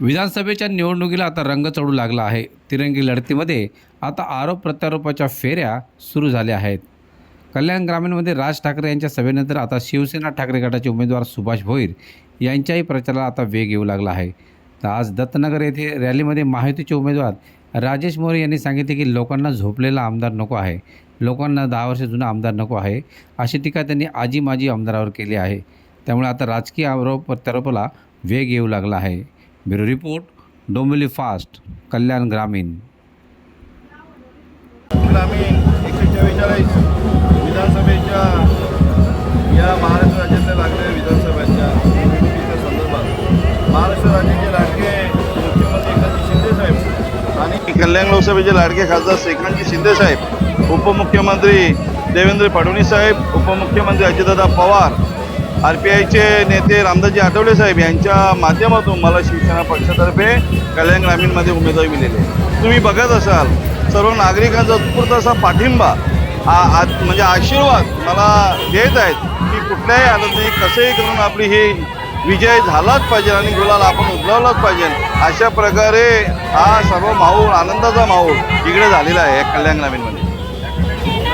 विधानसभेच्या निवडणुकीला आता रंग चढू लागला आहे. तिरंगी लढतीमध्ये आता आरोप प्रत्यारोपाच्या फेऱ्या सुरू झाल्या आहेत. कल्याण ग्रामीणमध्ये राज ठाकरे यांच्या सभेनंतर आता शिवसेना ठाकरे गटाचे उमेदवार सुभाष भोईर यांच्याही प्रचाराला आता वेग येऊ लागला आहे. तर आज दत्तनगर येथे रॅलीमध्ये महायुतीचे उमेदवार राजेश मोरे यांनी सांगितले की लोकांना झोपलेला आमदार नको आहे. लोकांना दहा वर्ष जुना आमदार नको आहे. अशी टीका त्यांनी आजी माजी आमदारावर केली आहे. त्यामुळे आता राजकीय आरोप प्रत्यारोपाला वेग येऊ लागला आहे. Bureau report Dombivli fast Kalyan ग्रामीण. ग्रामीण एकशे चव्वेचाळीस विधानसभेच्या या महाराष्ट्र राज्यातल्या लागलेल्या विधानसभेच्या निवडणुकीच्या संदर्भात महाराष्ट्र राज्याचे लाडके मुख्यमंत्री एकनाथजी शिंदे साहेब आणि कल्याण लोकसभेचे लाडके खासदार श्रीकांतजी शिंदे साहेब उपमुख्यमंत्री देवेंद्र फडणवीस साहेब उपमुख्यमंत्री अजितदादा पवार आर पी आयचे नेते रामदासजी आठवले साहेब यांच्या माध्यमातून मला शिवसेना पक्षातर्फे कल्याण ग्रामीणमध्ये उमेदवारी मिळेली. आहे तुम्ही बघत असाल सर्व नागरिकांचा उत्स्फूर्त असा पाठिंबा आ- आ- म्हणजे आशीर्वाद मला देत आहेत की कुठल्याही आनंदी कसंही करून आपली ही विजय झालाच पाहिजे आणि गुलाल आपण उजलावलाच पाहिजे. अशा प्रकारे हा सर्व माहोल आनंदाचा माहोल इकडे झालेला आहे कल्याण ग्रामीणमध्ये.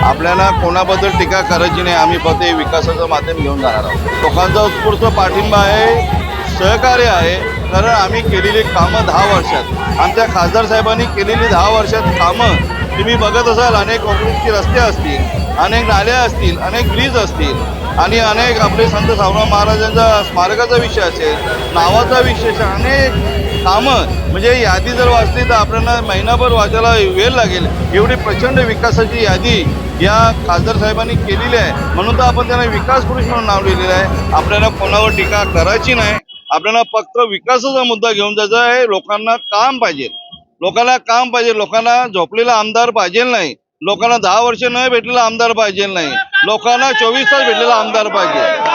आपल्याला कोणाबद्दल टीका करायची नाही. आम्ही फक्त हे विकासाचं माध्यम घेऊन जाणार आहोत. लोकांचा उत्स्फूर्त पाठिंबा आहे सहकार्य आहे. कारण आम्ही केलेली कामं दहा वर्षात. आमच्या खासदार साहेबांनी केलेली दहा वर्षात कामं तुम्ही बघत असाल अनेक काँक्रीटचे रस्ते असतील अनेक नाल्या असतील अनेक ब्रिज असतील. आणि अनेक आपले संत सावराम महाराजांचा स्मारकाचा विषय असेल नावाचा विशेष अनेक कामं. म्हणजे यादी जर वाचली तर आपल्याला महिनाभर वाचायला वेळ लागेल. एवढी प्रचंड विकासाची यादी या खासदार साहेबांनी केलेली आहे. म्हणून तर आपण त्यांना विकास पुरुष म्हणून नाव लिहिलेलं आहे. आपल्याला कोणावर टीका करायची नाही. आपल्याला फक्त विकासाचा मुद्दा घेऊन जायचा आहे. लोकांना काम पाहिजे. लोकांना काम पाहिजे. लोकांना झोपलेला आमदार पाहिजे नाही. लोकांना दहा वर्ष न भेटलेला आमदार पाहिजे नाही. लोकांना चोवीस तास भेटलेला आमदार पाहिजे.